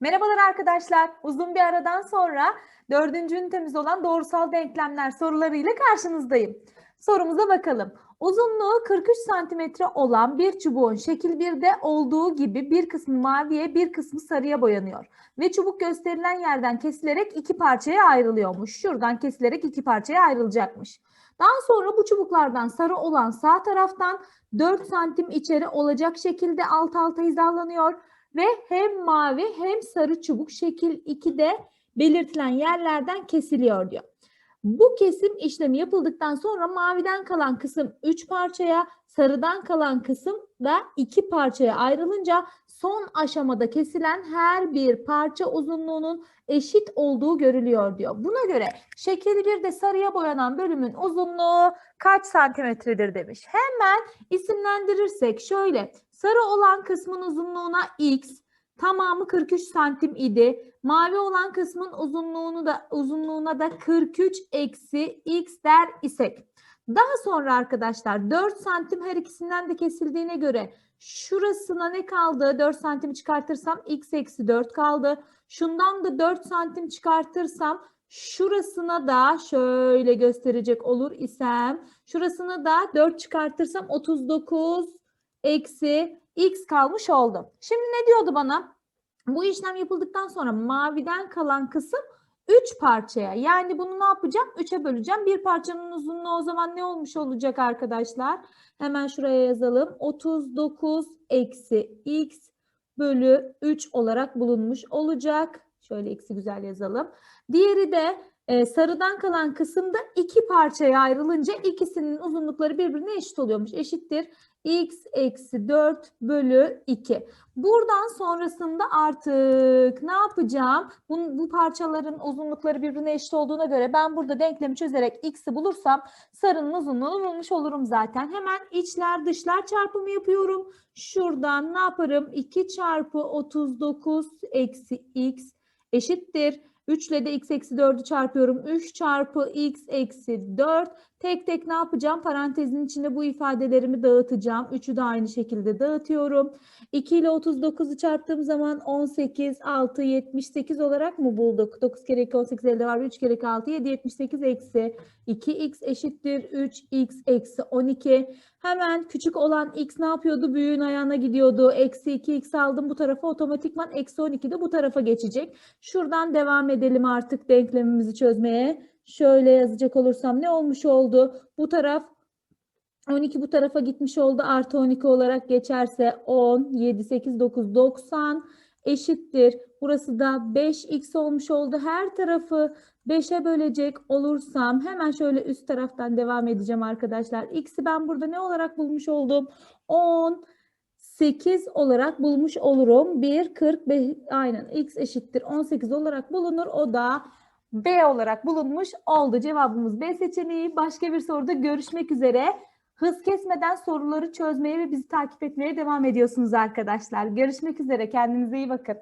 Merhabalar arkadaşlar. Uzun bir aradan sonra dördüncü ünitemiz olan doğrusal denklemler sorularıyla karşınızdayım. Sorumuza bakalım. Uzunluğu 43 santimetre olan bir çubuğun şekil 1'de olduğu gibi bir kısmı maviye bir kısmı sarıya boyanıyor. Ve çubuk gösterilen yerden kesilerek iki parçaya ayrılıyormuş. Şuradan kesilerek iki parçaya ayrılacakmış. Daha sonra bu çubuklardan sarı olan sağ taraftan 4 santim içeri olacak şekilde alt alta hizalanıyor ve hem mavi hem sarı çubuk şekil 2'de belirtilen yerlerden kesiliyor diyor. Bu kesim işlemi yapıldıktan sonra maviden kalan kısım 3 parçaya, sarıdan kalan kısım da 2 parçaya ayrılınca son aşamada kesilen her bir parça uzunluğunun eşit olduğu görülüyor diyor. Buna göre şekil 1'de sarıya boyanan bölümün uzunluğu kaç santimetredir demiş. Hemen isimlendirirsek şöyle sarı olan kısmın uzunluğuna x, tamamı 43 santim idi. Mavi olan kısmın uzunluğunu da uzunluğuna da 43 eksi x der isek. Daha sonra arkadaşlar 4 santim her ikisinden de kesildiğine göre şurasına ne kaldı? 4 santim çıkartırsam x eksi 4 kaldı. Şundan da 4 santim çıkartırsam şurasına da şöyle gösterecek olur isem şurasına da 4 çıkartırsam 39 eksi x kalmış oldu. Şimdi ne diyordu bana? Bu işlem yapıldıktan sonra maviden kalan kısım 3 parçaya. Yani bunu ne yapacağım? 3'e böleceğim. Bir parçanın uzunluğu o zaman ne olmuş olacak arkadaşlar? Hemen şuraya yazalım. 39 eksi x bölü 3 olarak bulunmuş olacak. Şöyle x'i güzel yazalım. Diğeri de e, sarıdan kalan kısımda iki parçaya ayrılınca ikisinin uzunlukları birbirine eşit oluyormuş. Eşittir x eksi 4 bölü 2. Buradan sonrasında artık ne yapacağım? Bu, bu parçaların uzunlukları birbirine eşit olduğuna göre ben burada denklemi çözerek x'i bulursam sarının uzunluğunu bulmuş olurum zaten. Hemen içler dışlar çarpımı yapıyorum. Şuradan ne yaparım? 2 çarpı 39 eksi x eşittir. 3 ile de x eksi 4'ü çarpıyorum. 3 çarpı x eksi 4. Tek tek ne yapacağım? Parantezin içinde bu ifadelerimi dağıtacağım. 3'ü de aynı şekilde dağıtıyorum. 2 ile 39'u çarptığım zaman 18, 6, 78 olarak mı bulduk? 9 kere 2, 18 elde var. 3 kere 2, 6, 7, 78 eksi 2x eşittir 3x eksi 12. Hemen küçük olan x ne yapıyordu? Büyüğün ayağına gidiyordu. Eksi 2x aldım bu tarafa otomatikman eksi 12 de bu tarafa geçecek. Şuradan devam edelim artık denklemimizi çözmeye. Şöyle yazacak olursam ne olmuş oldu? Bu taraf 12 bu tarafa gitmiş oldu. Artı 12 olarak geçerse 10, 7, 8, 9, 90 eşittir. Burası da 5x olmuş oldu. Her tarafı 5'e bölecek olursam hemen şöyle üst taraftan devam edeceğim arkadaşlar. X'i ben burada ne olarak bulmuş oldum? 10, 8 olarak bulmuş olurum. 1, 45 aynen x eşittir 18 olarak bulunur. O da B olarak bulunmuş oldu. Cevabımız B seçeneği. Başka bir soruda görüşmek üzere. Hız kesmeden soruları çözmeye ve bizi takip etmeye devam ediyorsunuz arkadaşlar. Görüşmek üzere. Kendinize iyi bakın.